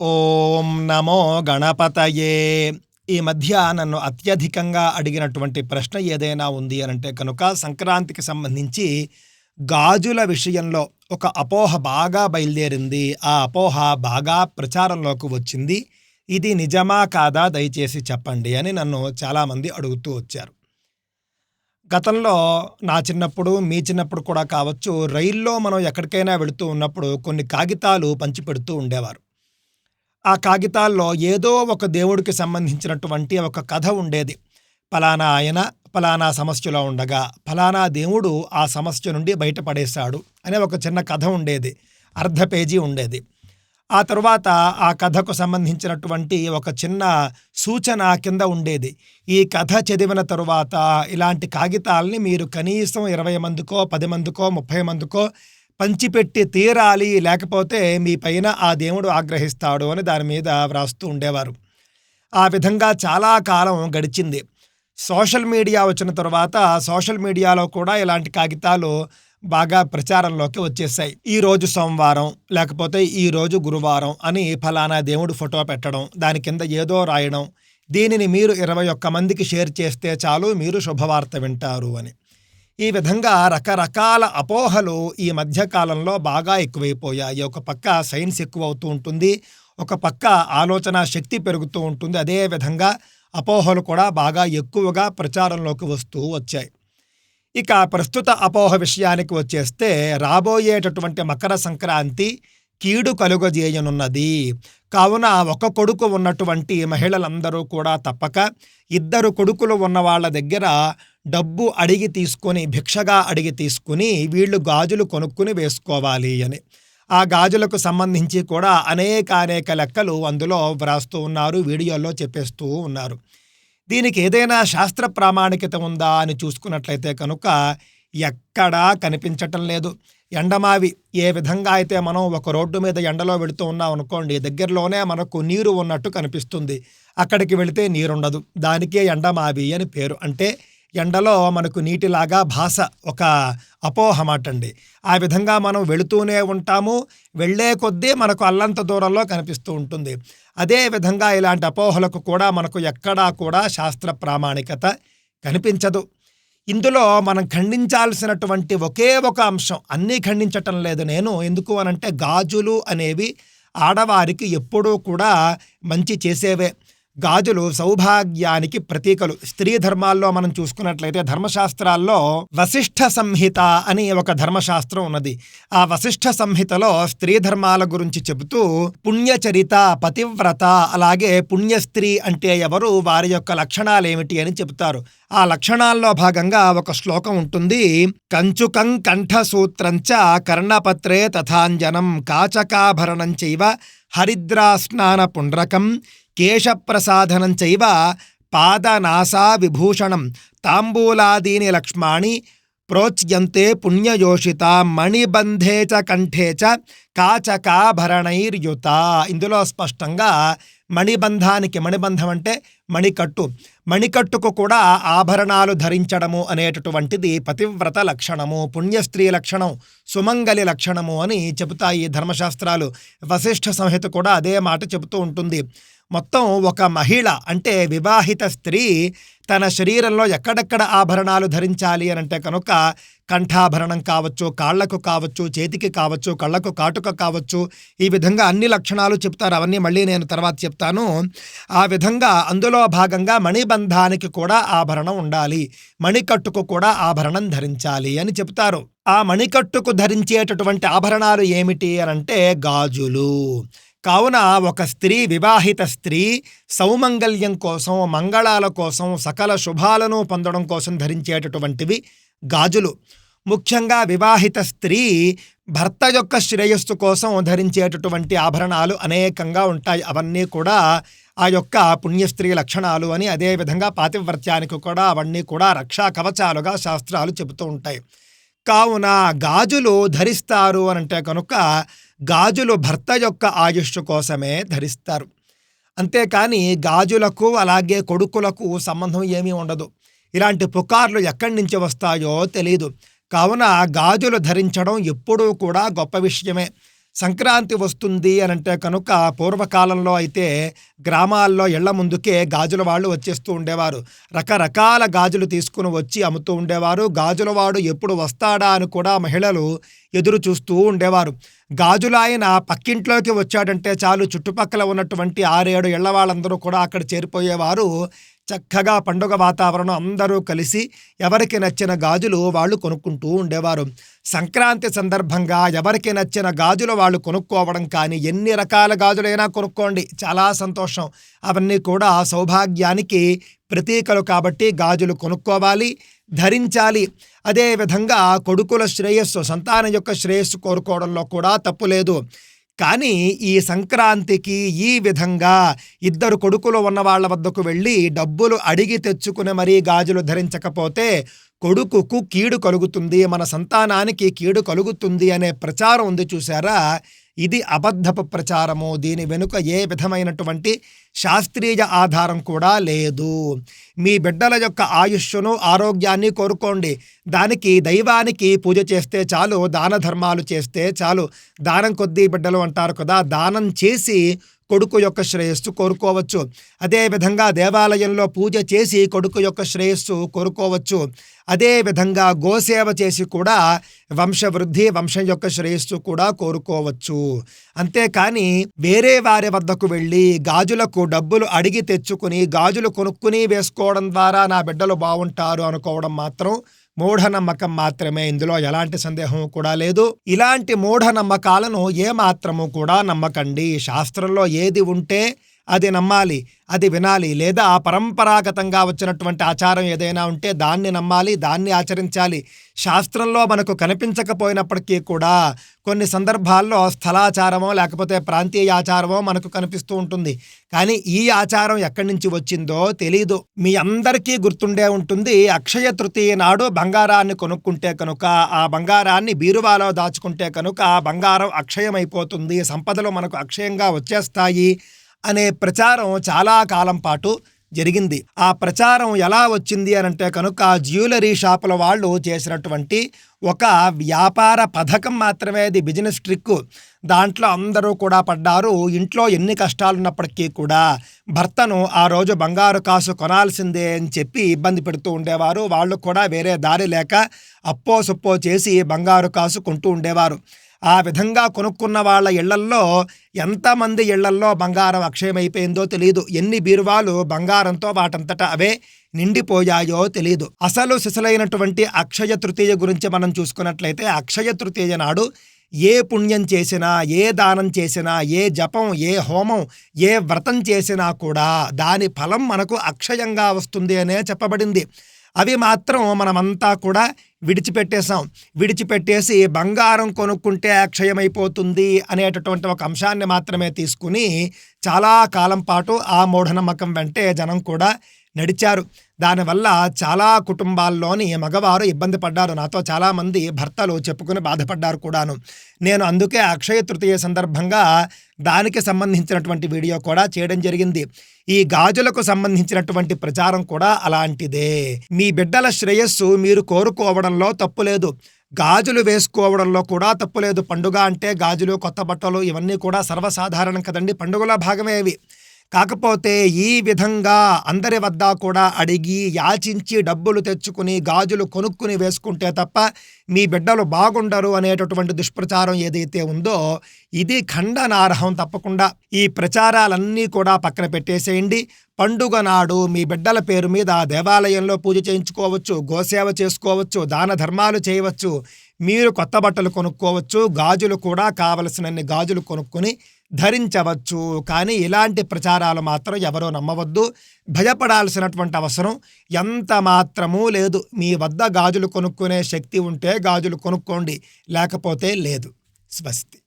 ఓం నమో గణపతయే. ఈ మధ్య నన్ను అత్యధికంగా అడిగినటువంటి ప్రశ్న ఏదైనా ఉంది అని అంటే కనుక సంక్రాంతికి సంబంధించి గాజుల విషయంలో ఒక అపోహ బాగా బయలుదేరింది. ఆ అపోహ బాగా ప్రచారంలోకి వచ్చింది. ఇది నిజమా కాదా దయచేసి చెప్పండి అని నన్ను చాలామంది అడుగుతూ వచ్చారు. గతంలో నా చిన్నప్పుడు మీ చిన్నప్పుడు కూడా కావచ్చు రైల్లో మనం ఎక్కడికైనా వెళుతూ ఉన్నప్పుడు కొన్ని కాగితాలు పంచిపెడుతూ ఉండేవారు. ఆ కాగితాల్లో ఏదో ఒక దేవుడికి సంబంధించినటువంటి ఒక కథ ఉండేది. ఫలానా ఆయన ఫలానా సమస్యలో ఉండగా ఫలానా దేవుడు ఆ సమస్య నుండి బయటపడేశాడు అనే ఒక చిన్న కథ ఉండేది. అర్ధ పేజీ ఉండేది. ఆ తరువాత ఆ కథకు సంబంధించినటువంటి ఒక చిన్న సూచన కింద ఉండేది. ఈ కథ చదివిన తరువాత ఇలాంటి కాగితాలని మీరు కనీసం ఇరవై మందికో పది మందికో ముప్పై మందికో పంచిపెట్టి తీరాలి లేకపోతే మీ పైన ఆ దేవుడు ఆగ్రహిస్తాడు అని దాని మీద వ్రాస్తూ ఉండేవారు. ఆ విధంగా చాలా కాలం గడిచింది. సోషల్ మీడియా వచ్చిన తర్వాత సోషల్ మీడియాలో కూడా ఇలాంటి కాగితాలు బాగా ప్రచారంలోకి వచ్చేసాయి. ఈ రోజు సోమవారం లేకపోతే ఈ రోజు గురువారం అని ఫలానా దేవుడు ఫోటో పెట్టడం దాని కింద ఏదో రాయడం దీనిని మీరు ఇరవై ఒక్క మందికి షేర్ చేస్తే చాలు మీరు శుభవార్త వింటారు అని. ఈ విధంగా రకరకాల అపోహలు ఈ మధ్యకాలంలో బాగా ఎక్కువైపోయాయి. ఒక పక్క సైన్స్ ఎక్కువ అవుతూ ఉంటుంది ఒక పక్క ఆలోచన శక్తి పెరుగుతూ ఉంటుంది. అదే విధంగా అపోహలు కూడా బాగా ఎక్కువగా ప్రచారంలోకి వస్తూ వచ్చాయి. ఇక ప్రస్తుత అపోహ విషయానికి వచ్చేస్తే రాబోయేటటువంటి మకర సంక్రాంతి కీడు కలుగజేయనున్నది. కావున ఒక కొడుకు ఉన్నటువంటి మహిళలందరూ కూడా తప్పక ఇద్దరు కొడుకులు ఉన్న వాళ్ళ దగ్గర డబ్బు అడిగి తీసుకొని భిక్షగా అడిగి తీసుకుని వీళ్ళు గాజులు కొనుక్కుని వేసుకోవాలి అని. ఆ గాజులకు సంబంధించి కూడా అనేక అనేక లెక్కలు అందులో వ్రాస్తూ ఉన్నారు వీడియోల్లో చెప్పేస్తూ ఉన్నారు. దీనికి ఏదైనా శాస్త్ర ప్రామాణికత ఉందా అని చూసుకున్నట్లయితే కనుక ఎక్కడా కనిపించటం లేదు. ఎండమావి ఏ విధంగా అయితే మనం ఒక రోడ్డు మీద ఎండలో వెళుతూ ఉన్నాం అనుకోండి దగ్గరలోనే మనకు నీరు ఉన్నట్టు కనిపిస్తుంది. అక్కడికి వెళితే నీరుండదు. దానికే ఎండమావి అని పేరు. అంటే ఎండలో మనకు నీటిలాగా భాష ఒక అపోహమాట అండి ఆ విధంగా మనం వెళుతూనే ఉంటాము. వెళ్ళే కొద్దీ మనకు అల్లంత దూరంలో కనిపిస్తూ ఉంటుంది. అదే విధంగా ఇలాంటి అపోహలకు కూడా మనకు ఎక్కడా కూడా శాస్త్ర ప్రామాణికత కనిపించదు. ఇందులో మనం ఖండించాల్సినటువంటి ఒకే ఒక అంశం అన్నీ ఖండించటం లేదు నేను. ఎందుకు అనంటే గాజులు అనేవి ఆడవారికి ఎప్పుడూ కూడా మంచి చేసేవే. గాజులు సౌభాగ్యానికి ప్రతీకలు. స్త్రీ ధర్మాల్లో మనం చూసుకున్నట్లయితే ధర్మశాస్త్రాల్లో వశిష్ఠ సంహిత అని ఒక ధర్మశాస్త్రం ఉన్నది. ఆ వశిష్ఠ సంహితలో స్త్రీ ధర్మాల గురించి చెబుతూ పుణ్యచరిత పతివ్రత అలాగే పుణ్యస్త్రీ అంటే ఎవరు వారి యొక్క లక్షణాలు ఏమిటి అని చెబుతారు. ఆ లక్షణాల్లో భాగంగా ఒక శ్లోకం ఉంటుంది. కంచుకం కంఠసూత్రంచ కర్ణపత్రే తథాంజనం కాచకాభరణం చైవ హరిద్రాస్నాన పుండ్రకం కేశప్రసాధనంచైవ పాదనాసా విభూషణం. తాంబూలాదీని లక్ష్మాణి ప్రోచ్యంతే పుణ్యయోషిత మణిబంధే చ కంఠే చ కాచకాభరణైర్యుత ఇందులో స్పష్టంగా మణిబంధానికి మణిబంధం అంటే మణికట్టు. మణికట్టుకు కూడా ఆభరణాలు ధరించడము అనేటటువంటిది పతివ్రత లక్షణము పుణ్యస్త్రీ లక్షణం సుమంగలి లక్షణము అని చెబుతాయి ధర్మశాస్త్రాలు. వశిష్ఠ సంహిత కూడా అదే మాట చెబుతూ ఉంటుంది. మొత్తం ఒక మహిళ అంటే వివాహిత స్త్రీ తన శరీరంలో ఎక్కడెక్కడ ఆభరణాలు ధరించాలి అని అంటే కనుక కంఠాభరణం కావచ్చు కాళ్ళకు కావచ్చు చేతికి కావచ్చు కళ్ళకు కాటుక కావచ్చు ఈ విధంగా అన్ని లక్షణాలు చెప్తారు. అవన్నీ మళ్ళీ నేను తర్వాత చెప్తాను. ఆ విధంగా అందులో భాగంగా మణిబంధానికి కూడా ఆభరణం ఉండాలి. మణికట్టుకు కూడా ఆభరణం ధరించాలి అని చెప్తారు. ఆ మణికట్టుకు ధరించేటటువంటి ఆభరణాలు ఏమిటి అనంటే గాజులు. కావున ఒక స్త్రీ వివాహిత స్త్రీ సౌమంగళ్యం కోసం మంగళాల కోసం సకల శుభాలను పొందడం కోసం ధరించేటటువంటివి గాజులు. ముఖ్యంగా వివాహిత స్త్రీ భర్త యొక్క శ్రేయస్సు కోసం ధరించేటటువంటి ఆభరణాలు అనేకంగా ఉంటాయి. అవన్నీ కూడా ఆ యొక్క పుణ్యస్త్రీ లక్షణాలు అని అదేవిధంగా పాతివ్రత్యానికి కూడా అవన్నీ కూడా రక్షా కవచాలుగా శాస్త్రాలు చెబుతూ ఉంటాయి. కావున గాజులు ధరిస్తారు అని అంటే కనుక గాజులు భర్త యొక్క ఆయుష్ కోసమే ధరిస్తారు. అంతేకాని గాజులకు అలాగే కొడుకులకు సంబంధం ఏమీ ఉండదు. ఇలాంటి పుకార్లు ఎక్కడి నుంచి వస్తాయో తెలియదు కావున గాజులు ధరించడం ఎప్పుడూ కూడా గొప్ప విషయమే. సంక్రాంతి వస్తుంది అని అంటే కనుక పూర్వకాలంలో అయితే గ్రామాల్లో ఇళ్ళ ముందుకే గాజుల వాళ్ళు వచ్చేస్తూ ఉండేవారు. రకరకాల గాజులు తీసుకుని వచ్చి అమ్ముతూ ఉండేవారు. గాజుల వాడు ఎప్పుడు వస్తాడా అని కూడా మహిళలు ఎదురు చూస్తూ ఉండేవారు. గాజులాయన పక్కింట్లోకి వచ్చాడంటే చాలు చుట్టుపక్కల ఉన్నటువంటి ఆరేడు ఇళ్ళ వాళ్ళందరూ కూడా అక్కడ చేరిపోయేవారు. చక్కగా పండుగ వాతావరణం అందరూ కలిసి ఎవరికి నచ్చిన గాజులు వాళ్ళు కొనుక్కుంటూ ఉండేవారు. సంక్రాంతి సందర్భంగా ఎవరికి నచ్చిన గాజులు వాళ్ళు కొనుక్కోవడం కానీ ఎన్ని రకాల గాజులైనా కొనుక్కోండి. చాలా సంతోషం. అవన్నీ కూడా సౌభాగ్యానికి ప్రతీకలు కాబట్టి గాజులు కొనుక్కోవాలి ధరించాలి. అదేవిధంగా కొడుకుల శ్రేయస్సు సంతానం యొక్క శ్రేయస్సు కోరుకోవడంలో కూడా తప్పు లేదు. కానీ ఈ సంక్రాంతికి ఈ విధంగా ఇద్దరు కొడుకులు ఉన్న వాళ్ళ వద్దకు వెళ్ళి డబ్బులు అడిగి తెచ్చుకుని మరీ గాజులు ధరించకపోతే కొడుకుకు కీడు కలుగుతుంది మన సంతానానికి కీడు కలుగుతుంది అనే ప్రచారం ఉంది చూసారా ఇది అబద్ధపు ప్రచారము. దీని వెనుక ఏ విధమైనటువంటి శాస్త్రీయ ఆధారం కూడా లేదు. మీ బిడ్డల యొక్క ఆయుష్ను ఆరోగ్యాన్ని కోరుకోండి. దానికి దైవానికి పూజ చేస్తే చాలు దాన ధర్మాలు చేస్తే చాలు. దానం కొద్దీ బిడ్డలు అంటారు కదా దానం చేసి కొడుకు యొక్క శ్రేయస్సు కోరుకోవచ్చు. అదేవిధంగా దేవాలయంలో పూజ చేసి కొడుకు యొక్క శ్రేయస్సు కోరుకోవచ్చు. అదేవిధంగా గోసేవ చేసి కూడా వంశవృద్ధి వంశం యొక్క శ్రేయస్సు కూడా కోరుకోవచ్చు. అంతేకాని వేరే వారి వద్దకు వెళ్ళి గాజులకు డబ్బులు అడిగి తెచ్చుకుని గాజులు కొనుక్కుని వేసుకోవడం ద్వారా నా బిడ్డలు బాగుంటారు అనుకోవడం మాత్రం మూఢనమ్మకం మాత్రమే. ఇందులో ఎలాంటి సందేహం కూడా లేదు. ఇలాంటి మూఢనమ్మకాలను ఏ మాత్రము కూడా నమ్మకండి. శాస్త్రంలో ఏది ఉంటే అది నమ్మాలి అది వినాలి లేదా పరంపరాగతంగా వచ్చినటువంటి ఆచారం ఏదైనా ఉంటే దాన్ని నమ్మాలి దాన్ని ఆచరించాలి. శాస్త్రంలో మనకు కనిపించకపోయినప్పటికీ కూడా కొన్ని సందర్భాల్లో స్థలాచారమో లేకపోతే ప్రాంతీయ ఆచారమో మనకు కనిపిస్తూ ఉంటుంది. కానీ ఈ ఆచారం ఎక్కడి నుంచి వచ్చిందో తెలీదు. మీ అందరికీ గుర్తుండే ఉంటుంది అక్షయ తృతీయ నాడు బంగారాన్ని కొనుక్కుంటే కనుక ఆ బంగారాన్ని బీరువాలో దాచుకుంటే కనుక ఆ బంగారం అక్షయమైపోతుంది సంపదలు మనకు అక్షయంగా వచ్చేస్తాయి. అనే ప్రచారం చాలా కాలం పాటు జరిగింది. ఆ ప్రచారం ఎలా వచ్చింది అని అంటే కనుక జ్యువెలరీ షాపుల వాళ్ళు చేసినటువంటి ఒక వ్యాపార పథకం మాత్రమే అది బిజినెస్ ట్రిక్ దాంట్లో అందరూ కూడా పడ్డారు. ఇంట్లో ఎన్ని కష్టాలు ఉన్నప్పటికీ కూడా భర్తను ఆ రోజు బంగారు కాసు కొనాల్సిందే అని చెప్పి ఇబ్బంది పెడుతూ ఉండేవారు. వాళ్ళు కూడా వేరే దారి లేక అప్పో సొప్పో చేసి బంగారు కాసు కొంటూ ఉండేవారు. ఆ విధంగా కొనుక్కున్న వాళ్ళ ఇళ్ళల్లో ఎంతమంది ఇళ్ళల్లో బంగారం అక్షయమైపోయిందో తెలియదు ఎన్ని బీరువాలు బంగారంతో వాటంతటా అవే నిండిపోయాయో తెలియదు అసలు సిసలైనటువంటి అక్షయ తృతీయ గురించి మనం చూసుకున్నట్లయితే అక్షయ తృతీయ నాడు ఏ పుణ్యం చేసినా ఏ దానం చేసినా ఏ జపం ఏ హోమం ఏ వ్రతం చేసినా కూడా దాని ఫలం మనకు అక్షయంగా వస్తుంది అనే చెప్పబడింది. అవి మాత్రం మనమంతా కూడా విడిచిపెట్టేశాం. విడిచిపెట్టేసి బంగారం కొనుక్కుంటే అక్షయమైపోతుంది అనేటటువంటి ఒక అంశాన్ని మాత్రమే తీసుకుని చాలా కాలం పాటు ఆ మూఢనమ్మకం వెంటే జనం కూడా నడిచారు. దానివల్ల చాలా కుటుంబాల్లోని మగవారు ఇబ్బంది పడ్డారు. నాతో చాలామంది భర్తలు చెప్పుకుని బాధపడ్డారు కూడాను. నేను అందుకే అక్షయ తృతీయ సందర్భంగా దానికి సంబంధించినటువంటి వీడియో కూడా చేయడం జరిగింది. ఈ గాజులకు సంబంధించినటువంటి ప్రచారం కూడా అలాంటిదే. మీ బిడ్డల శ్రేయస్సు మీరు కోరుకోవడంలో తప్పు లేదు. గాజులు వేసుకోవడంలో కూడా తప్పులేదు. పండుగ అంటే గాజులు కొత్త బట్టలు ఇవన్నీ కూడా సర్వసాధారణం కదండి. పండుగల భాగమే ఇవి. కాకపోతే ఈ విధంగా అందరి వద్ద కూడా అడిగి యాచించి డబ్బులు తెచ్చుకుని గాజులు కొనుక్కుని వేసుకుంటే తప్ప మీ బిడ్డలు బాగుండరు అనేటటువంటి దుష్ప్రచారం ఏదైతే ఉందో ఇది ఖండనార్హం తప్పకుండా. ఈ ప్రచారాలన్నీ కూడా పక్కన పెట్టేసేయండి. పండుగ నాడు మీ బిడ్డల పేరు మీద దేవాలయంలో పూజ చేయించుకోవచ్చు గోసేవ చేసుకోవచ్చు దాన ధర్మాలు చేయవచ్చు మీరు కొత్త బట్టలు కొనుక్కోవచ్చు గాజులు కూడా కావలసినన్ని గాజులు కొనుక్కొని ధరించవచ్చు. కానీ ఇలాంటి ప్రచారాలు మాత్రం ఎవరో నమ్మవద్దు. భయపడాల్సినటువంటి అవసరం ఎంత మాత్రమూ లేదు. మీ వద్ద గాజులు కొనుక్కునే శక్తి ఉంటే గాజులు కొనుక్కోండి. లేకపోతే లేదు. స్వస్తి.